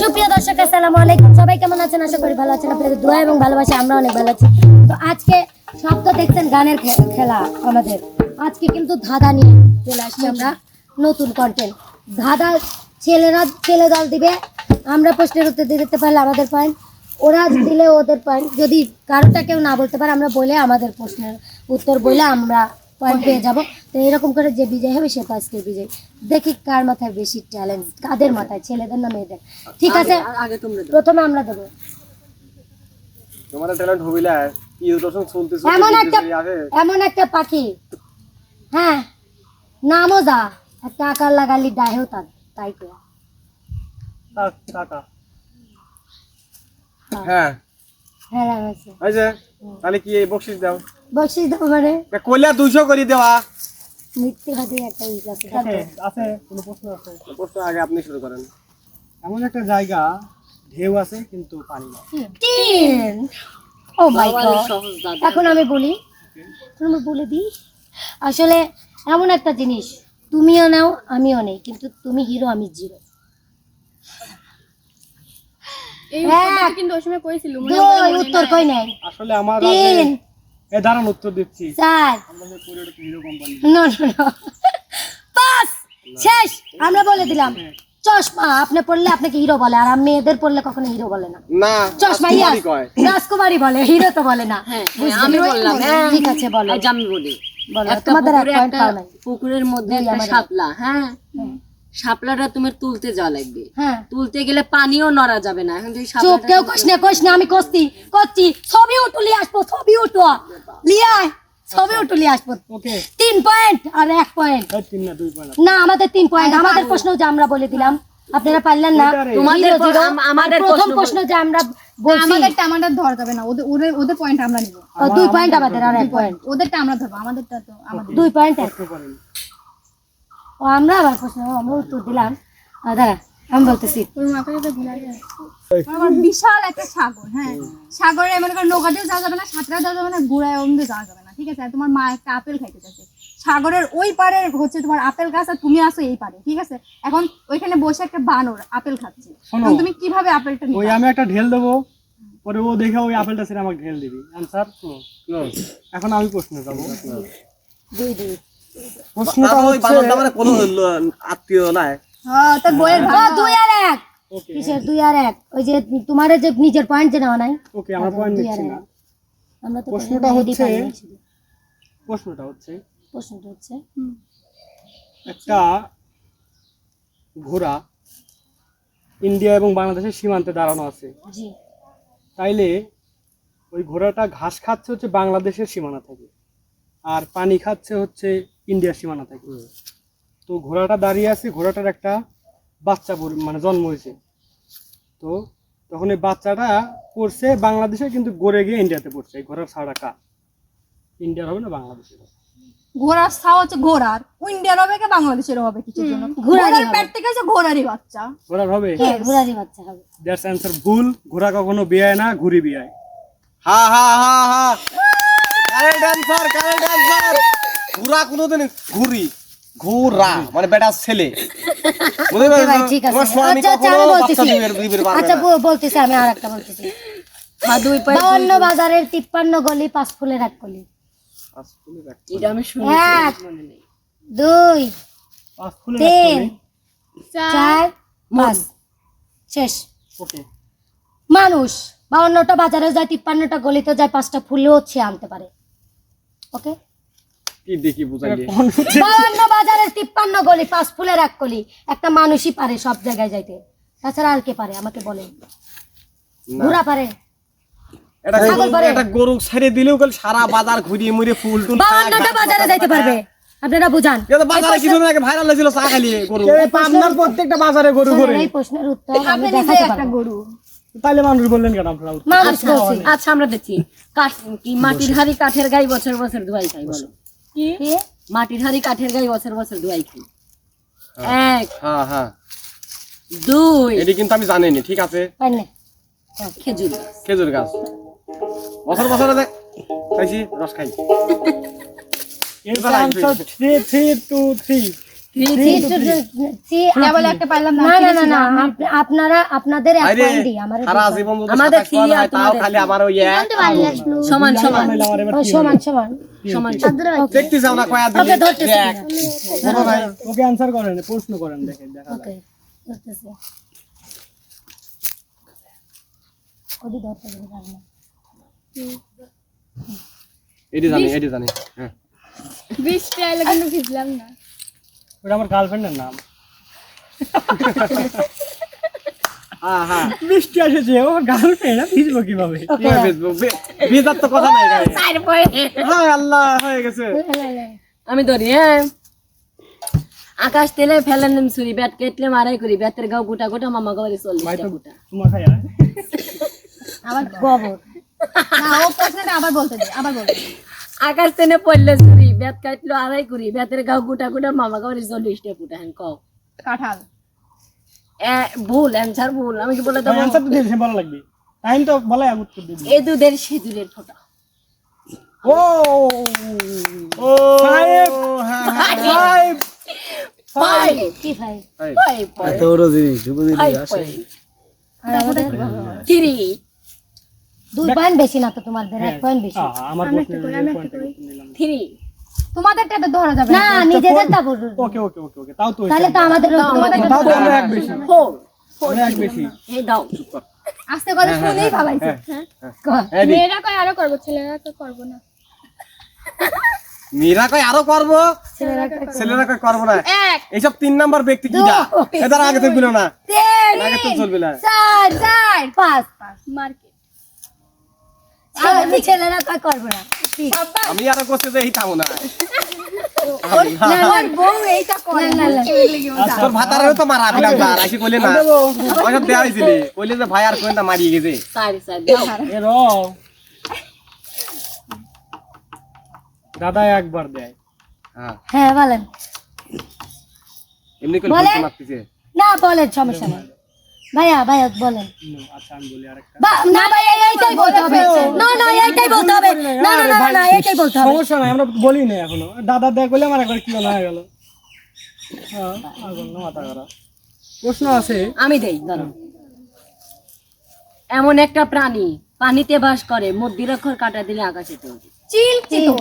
সুপ্রিয় দর্শক, আসসালামু আলাইকুম। সবাই কেমন আছেন? আশা করি ভালো আছেন। আপনাদের দোয়া এবং ভালোবাসা আমরা অনেক ভালো আছি। তো আজকে সব তো দেখছেন গানের খেলা আমাদের। আজকে কিন্তু ধাঁধা নিয়ে চলে আসছি আমরা নতুন কন্টেন্ট ধাঁধা ছেলেরা ছেলে দল দিবে। আমরা প্রশ্নের উত্তর দিতে পারলে আমাদের পয়েন্ট ওরা দিলে ওদের পয়েন্ট যদি কারোটা কেউ না বলতে পারে, আমরা বলে আমাদের প্রশ্নের উত্তর বলে আমরা পয়েন্ট পেয়ে যাব। তো এরকম করে যে বিজয় হবে সে তো আজকে বিজয়। দেখি কার মাথায় বেশি ট্যালেন্ট কাদের মাথায় ছেলেদের না মেয়েদের? ঠিক আছে? আগে তোমরা প্রথমে আমরা দেবো। তোমার ট্যালেন্ট হবিলা কি চলতে এমন একটা এমন একটা পাখি। হ্যাঁ নামও যা। একটা আকার লাগালি ডাহেও তার তাই তো টাকা। হ্যাঁ। হ্যাঁ। তাহলে কি এই বকশিস দাও। বকশিস মানে কইলা দুইশো করে দেওয়া। মিথ্যেবাদী একটা আছে আছে কোনো প্রশ্ন আছে? প্রশ্ন আগে আপনি শুরু করেন। এমন একটা জায়গা ঢেউ আছে কিন্তু পানি না ও মাই গড। এখন আমি বলি আমি বলে দিই আসলে এমন একটা জিনিস তুমিও নাও আমিও নেই কিন্তু তুমি হিরো আমি জিরো। এই। কিন্তু ওই সময় কইছিল উত্তর কই নাই? আসলে আমার এ দাঁড়ান উত্তর দিচ্ছি। চার আমাদের পরিবার হিরো কোম্পানি না না না পাঁচ শেষ। আমরা বলে দিলাম। চশমা আপনি পড়লে আপনাকে হিরো বলে আর মেয়েদের পড়লে কখনো হিরো বলে না। না চশমা রাজকুমারী বলে হিরো তো বলে না। হ্যাঁ, হ্যাঁ, আমি বললাম, হ্যাঁ। ঠিক আছে বলো। আজ আমি বলি। বলো তোমাদের এক পয়েন্ট পাও নাই। পুকুরের মধ্যে একটা। শাপলা হ্যাঁ। শাপলাটা তোমার তুলতে যাওয়া লাগবে। হ্যাঁ। তুলতে গেলে পানিও নড়া যাবে না। এখন তুই চুপ কেউ কইস না কইস না আমি কস্তি করছি। ছবি উঠু লিয়ে আসব ছবি উঠো। লিয়ে আয় ছবি উঠু লিয়ে আসব। ওকে। তিন পয়েন্ট আর এক পয়েন্ট তিন না দুই পয়েন্ট না আমাদের তিন পয়েন্ট আমাদের প্রশ্ন যে আমরা বলে দিলাম আপনারা পারলেন না। তোমাদের আমাদের প্রথম প্রশ্ন যে আমরা আমাদেরটা আমাদের ধরা যাবে না। ওদের ওদের পয়েন্ট আমরা নিব। দুই পয়েন্ট আমাদের আর এক পয়েন্ট ওদেরটা আমরা ধরবো আমাদেরটা তো আমাদের দুই পয়েন্ট এক। করেন ও আমরা আবার প্রশ্ন আমরা উত্তর দিলাম। দাঁড়া আমি বলতেছি। বিশাল একটা সাগর হ্যাঁ। সাগরে মনে করো নৌকাতেও যাওয়া যাবে না সাঁতরা যাওয়া যাবে না ঘোড়ায় অমনি যাওয়া যাবে না ঠিক আছে? তোমার মা একটা আপেল খাইতে চাইছে। সাগরের ওই পারে হচ্ছে তোমার আপেল গাছ আর তুমি আসো এই পারে ঠিক আছে? এখন ওইখানে বসে একটা বানর আপেল খাচ্ছে। এখন তুমি কীভাবে আপেলটা ওই আমি একটা ঢেল দেবো পরে ও দেখে ওই আপেলটা ছেড়ে আমাকে ঢেল দিবি। এখন আমি প্রশ্ন যাব। দুই দুই। প্রশ্নটা হচ্ছে মানে কোনো আত্মীয় নাই? হ্যাঁ বইয়ের ও, দুই আর এক। কিসের দুই আর এক? ওই যে তোমার যে নিজের পয়েন্ট যে নেওয়া নাই। ওকে আমার পয়েন্ট নিচ্ছি না। আমরা তো প্রশ্নটা হচ্ছে- প্রশ্নটা হচ্ছে প্রশ্নটা হচ্ছে। একটা ঘোড়া ইন্ডিয়া এবং বাংলাদেশের সীমান্তে দাঁড়ানো আছে। তাইলে ওই ঘোড়াটা ঘাস খাচ্ছে হচ্ছে বাংলাদেশের সীমানা থেকে। আর পানি খাচ্ছে হচ্ছে ইন্ডিয়ার সীমানা থেকে। তো ঘোড়াটা দাঁড়িয়ে আছে ঘোড়াটার একটা বাচ্চা মানে জন্ম হয়েছে। তো তখন এই বাচ্চাটা পড়ছে বাংলাদেশে কিন্তু গড়ে গিয়ে ইন্ডিয়াতে পড়ছে। এই ঘোড়ার ছাড়া কা ইন্ডিয়ার হবে না বাংলাদেশের হবে? ঘোড়ার ছাও হচ্ছে ঘোড়ার। ইন্ডিয়ার হবে কি বাংলাদেশের হবে কিছুর জন্য? ঘোড়ার হবে। পেট থেকে হচ্ছে ঘোড়ারই বাচ্চা। ঘোড়ার হবে? হ্যাঁ ঘোড়ারই বাচ্চা হবে। দ্যাটস অ্যান্সার ভুল। ঘোড়া কখনো বিয়ায় না ঘুরি বিয়ায়। হা হা হা হা। কারেন্ট অ্যান্সার কারেন্ট অ্যান্সার ঘুরা কোনোদিন ঘুরি। ঘুরা মানে বেটা ছেলে। বুঝতে পারছ? ঠিক আছে। আচ্ছা আচ্ছা আমি বলতেছি। আচ্ছা বলতেছি আমি আর একটা বলতেছি বাউন্ন বাজারের তিপ্পান্ন গলি পাঁচ ফুলের এক গলি। এক দুই তিন চার পাঁচ। শেষ। ওকে। মানুষ বাউন্নটা বাজারে যায় তিপ্পান্নটা গলিতে যায় পাঁচটা ফুলেও হচ্ছে আনতে পারে। ওকে? কি দেখি বুঝাইলি বাজারের তিপ্পান্ন গলি পাঁচ ফুলের এক গলি। একটা মানুষই পারে সব জায়গায় যাইতে। তাছাড়া আর কে পারে? আমাকে বলেন ঘোরা পারে। এটা এটা গরু ছেড়ে দিলেও কাল সারা বাজার ঘুরিয়ে মুড়ে ফুল টুল খায়, বাজারে যাইতে পারবে। আপনারা বুঝান। বাজারে কিছুদিন আগে ভাইরাল হয়েছিল চা খালিয়ে গরু। পাবনার প্রত্যেকটা বাজারে গরু ঘুরে। এই প্রশ্নের উত্তর আমি দেখাতে একটা গরু। তাইলে মানুষ বললেন কেন আপনারা মানুষ আচ্ছা আমরা কাঠ মাটির হাড়ি কাঠের গায়ে বছর বছর ধোয়াই খাই বলো। কি? কি? মাটির হাড়ি কাঠের গায়ে বছর বছর ধোয়াই খাই। এক হ্যাঁ হ্যাঁ। দুই। এটি কিন্তু আমি জানিনি ঠিক আছে? পাইলে খেজুর খেজুর গাছ। বছর বছর দেখ খাইছি রস খাই। না না না না না না আপনারা আপনাদের আমাদের হয়, সমান সমান। সমান সমান। দেখতে চাও না কয়া দিলে ওকে অ্যান্সার করেন প্রশ্ন করেন দেখেন দেখা। ওকে ধরতেছি। ওদি ধরতে জানি এটি জানি হ্যাঁ। বৃষ্টি আইলে কিন্তু ভিজলাম না। ওটা আমার গার্লফ্রেন্ডের নাম। বৃষ্টি এসেছে ও গার্লফ্রেন্ড ভিজবো কীভাবে? বেচার তো কথা নাই গায়ে। হায় আল্লাহ হয়ে গেছে। আমি ধরি হ্যাঁ। আকাশ তেলে ফেলেন নিম ছুরি ব্যাট কেটলে মারাই করি। ব্যাটের গাও গোটা গোটা মামা গাওয়ারি চল্লিশটা গোটা। তোমার খাই না আবার গোবর। না ও প্রশ্নটা আবার বলতে দে আবার বলতে আকাশ তেলে পড়লে ছুরি ব্যাট কাটলো আড়াই করি। ব্যাটের গাও গোটা গোটা মামা গাওয়ারি চল্লিশটা গোটা হ্যাঁ কও। কাঁঠাল। ভুল অ্যান্সার ভুল আমি কি বলে দেবো? অ্যান্সার তো দিয়েছে ভালো লাগবে। টাইম তো বলে উত্তর দিবি এ দুধের সিঁদুরের ফোঁটা। ও! ও সাহেব। হ্যাঁ হ্যাঁ ফাইভ ফাইভ কি ভাই ফাইভ ফাইভ আর আমাদের থ্রি দুই পয়েন্ট বেশি না তো তোমাদের এক পয়েন্ট বেশি। আমার থ্রি তোমাদেরটা তো ধরা যাবে না। নিজেদেরটা বলুন। ওকে ওকে ওকে ওকে তাও তো তাহলে তো আমাদের তাও তো আমরা এক বেশি। ফোর আমরা এক বেশি। এই দাও। আস্তে করে শুনেই ফালাইছে এডি মেয়েরা কয় আরও করব? ছেলেরা তো করব না। মেয়েরা কয় আরও করব? ছেলেরা কয় করব? না? এইসব তিন নাম্বার ব্যক্তি কিটা এদের আগে তো বিলো না। তিন। আগে তো চলবে না। চার চার পাঁচ। মার্কেট। আমি ছেলেরা তা করব না। আমি আরও করতে যে এইটাও না। না, না, বউ এইটা করে। না, না, না। তোর ভাতারেও তো মারা দিলাম না রাশি কইলে না। ওইসব দেওয়া হয়েছিল কইলে যে ভাই আর কোন না মারিয়ে গেছে। চার চার দাও। এ র দাদা একবার দেয়। হ্যাঁ। হ্যাঁ বলেন। এমনি করে মারতেছে। না বলেন সমস্যা নেই। ভাইয়া ভাইয়া বলেন। আচ্ছা আমি বলি আরেকটা। না ভাইয়া এইটাই বলতে হবে। না না এইটাই বলতে হবে। না না না না, না এইটাই বলতে হবে। সমস্যা নাই আমরা বলি না এখনও। দাদা দেয় বলে আমার একবার কি বলা হয়ে গেল। হ্যাঁ মাথা খারাপ। প্রশ্ন আছে? আমি দেই ধরো। এমন একটা প্রাণী পানিতে বাস করে মধ্যিরক্ষর কাটা দিলে আকাশে চলছে চিল চিতল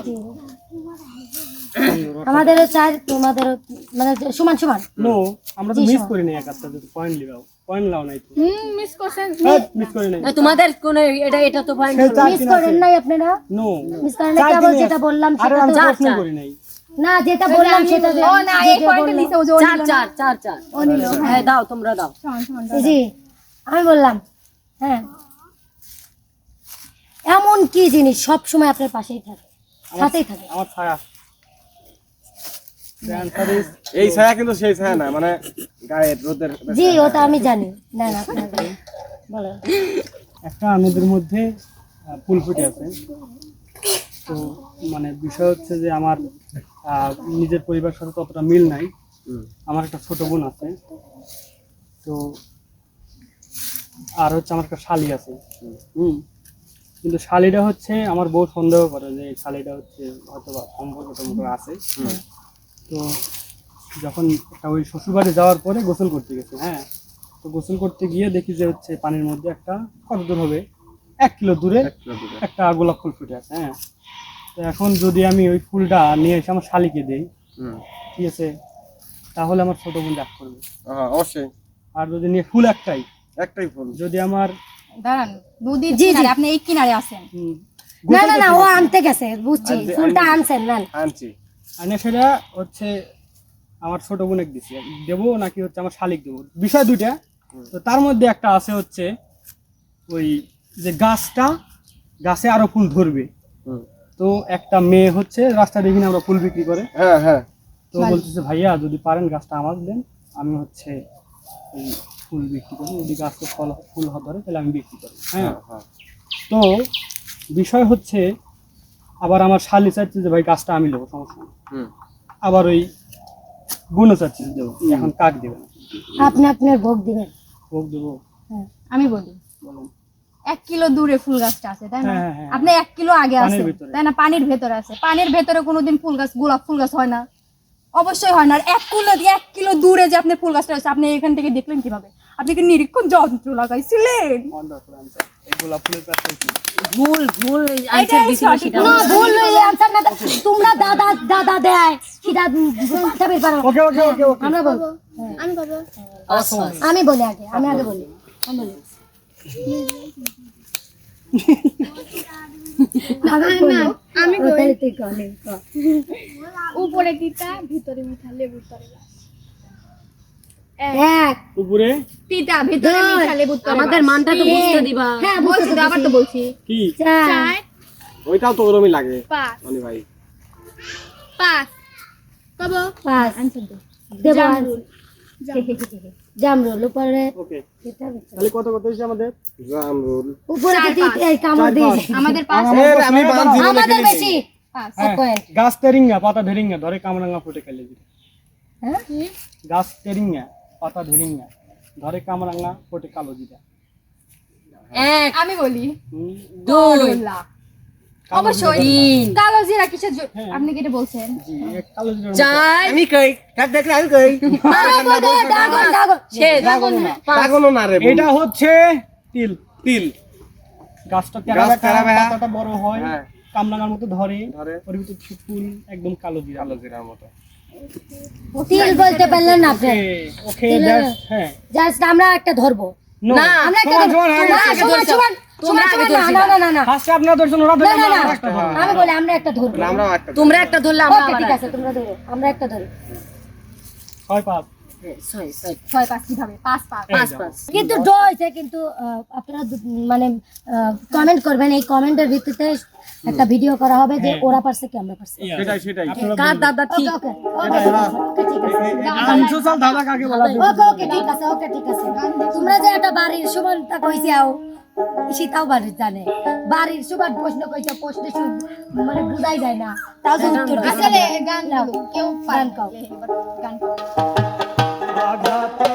আমাদেরও চার তোমাদেরও মানে সমান সমান। নো আমরা তো মিস করি নাই এক একটা যদি পয়েন্ট লিবাও পয়েন্ট লাও নাই হুম মিস করছেন। মিস করি নাই। না, তোমাদের কোন এটা এটা তো পয়েন্ট মিস করেন নাই আপনারা? নো মিস করেন নাই কেবল যেটা বললাম সেটা তো প্রশ্ন করি নাই। না যেটা বললাম সেটা ও না এই যেটা পয়েন্টে বললাম। ও যে চার চার চার চার। ও নিল হ্যাঁ। দাও তোমরা দাও। জি আমি বললাম হ্যাঁ। এমন কি জিনিস সব সময় আপনার পাশেই থাকে? সাথেই থাকে। আমার ছায়া। এই ছায়া কিন্তু সেই ছায়া না মানে গায়ের রোদের জি ওটা আমি জানি। না না। বলেন একটা নদীর মধ্যে ফুল ফুটে আছে। তো মানে বিষয় হচ্ছে যে আমার নিজের পরিবার সাথে ততটা মিল নাই। আমার একটা ছোট বোন আছে। তো আর হচ্ছে আমার একটা শালি আছে। হুম। কিন্তু শালিটা হচ্ছে আমার বউ সন্দেহ করে যে এই শালিটা হচ্ছে হয়তো বা সম্পর্ক টম্পর্ক আছে তো যখন একটা ওই শ্বশুরবাড়ি যাওয়ার পরে গোসল করতে গেছে হ্যাঁ? তো গোসল করতে গিয়ে দেখি যে হচ্ছে পানির মধ্যে একটা কত দূর হবে? এক কিলো দূরে একটা গোলাপ ফুল ফুটে আছে হ্যাঁ? তো এখন যদি আমি ওই ফুলটা নিয়ে এসে আমার শালিকে দিই হুম। ঠিক আছে? তাহলে আমার ছোট বোন রাগ করবে। অবশ্যই। আর যদি নিয়ে ফুল একটাই একটাই ফুল। যদি আমার দাঁড়ান জি, জি। আপনি এই কিনারে আছেন। হুম, না না না ও আনতে গেছে বুঝছি ফুলটা আনছেন না আনছি। আনে সেটা হচ্ছে আমার ছোট বোনের দিছি। দেবো নাকি হচ্ছে আমার শালিক দেবো? বিষয় দুইটা। তো তার মধ্যে একটা আছে হচ্ছে ওই যে গাছটা গাছে আরও ফুল ধরবে। তো একটা মেয়ে হচ্ছে রাস্তা দেখি আমরা ফুল বিক্রি করে। হ্যাঁ হ্যাঁ। তো বলতেছে ভাইয়া যদি পারেন গাছটা আমার দেন আমি হচ্ছে এই ফুল বিক্রি করি যদি গাছটা ফল ফুল ধরে তাহলে আমি বিক্রি করি হ্যাঁ। হ্যাঁ হ্যাঁ। তো বিষয় হচ্ছে আবার আমার শালি চাচ্ছে যে ভাই গাছটা আমি নেব সমস্যা নেই। হুম। আবার ওই গুণও চাচ্ছে যে দেবো। এখন কাক দেবেন আপনি আপনার ভোগ দিবেন। ভোগ দেবো। হ্যাঁ আমি বলি। বলুন। এক কিলো দূরে ফুল গাছটা আছে তাই না? হ্যাঁ, হ্যাঁ। আপনি এক কিলো আগে পানির আছে তাই না? পানির ভেতরে আছে। পানির ভেতরে কোনোদিন ফুল গাছ গোলাপ ফুল গাছ হয় না। অবশ্যই হয় না। আর এক কিলো এক কিলো দূরে যে আপনি ফুল গাছটা আছে আপনি এখান থেকে দেখলেন কীভাবে? আপনি কি নিরীক্ষণ যন্ত্র লাগাইছিলেন? গোলাপ ফুলের কি? ভুল ভুল আনসার না ভুল হইলে আনসার না তোমরা দাদা দাদা দেয়। সেটা কথা বের পারো ওকে ওকে ওকে ওকে। আমরা বলব। আমি বলি আগে আমি আগে বলি। আমি। উপরে তিতা ভিতরে মিঠা লেবুর তরে এক তিতা উপরে? ভিতরে। মিঠা লেবুর আমাদের মানটা তো বুঝতে দিবা। হ্যাঁ বলছি তো, আবার তো বলছি। কি? চার ওইটাও তো ওরমই লাগে পাঁচ অনি ভাই। পাঁচ কব? পাঁচ দেবো জামরুল। উপরে। ওকে। তাহলে কত কত হয়েছে আমাদের? জামরুল। উপরে এই কামড় আমাদের পাঁচ। আমি বান জিরো আমাদের বেশি। পাঁচ। গাছ তেরিঙ্গা পাতা ধরিঙ্গা ধরে কামরাঙ্গা ফুটে খেলে। দিতে হ্যাঁ? গাছ তেরিঙ্গা। পাতা ধরিঙ্গা ধরে কামরাঙ্গা ফুটে কালো জিরা। এক আমি বলি দুই করলা। অবশ্যই কালো জিরা কিসের হ্যাঁ। আপনি কি এটা বলছেন? জি, এক কালো জিরার মতো। চার। আমি কই কাক দেখলে আমি কই। ড্রাগন ড্রাগন শেষ লাগানো না। রে এটা হচ্ছে তিল। তিল। গাছটা তেরা তেরা পাতাটা বড় হয়। হ্যাঁ। মতো ধরে ধরে। ওর ভিতর ফুল একদম কালো জিরা। কালো জিরার মতো। তিল বলতে পারলেন না আপনি। ওকে জাস্ট হ্যাঁ। জাস্ট আমরা একটা ধরবো। না, আমরা একটা ধরবো। না, তোমরা আমরা একটা ধরবো। আমরা একটা ধরবো। না, আমরাও একটা তোমরা একটা ধরলে আমরা ঠিক আছে তোমরা ধরো আমরা একটা ধরি ছয় ছয় ছয় ছয় পাঁচ কীভাবে পাঁচ পাঁচ পাঁচ পাঁচ কিন্তু ড হয়েছে কিন্তু আপনারা মানে কমেন্ট করবেন। এই কমেন্টের ভিত্তিতে একটা ভিডিও করা হবে যে ওরা পারছে কি আমরা পারছি সেটাই সেটাই। কার দাদা ঠিক? ওকে ঠিক আছে, আছে আনসোসাল দাদা। কাকে বলা ওকে ওকে ঠিক আছে ওকে ঠিক আছে। তোমরা যে একটা বাড়ির সমান তা কইছে আও সেটাও বাড়ির জানে। বাড়ির সুবাদ প্রশ্ন কইছে প্রশ্ন শুন- মানে বুঝাই যায় না। তাও উত্তর আসলে গান গাও। কেউ গান গাও। গান Agatha.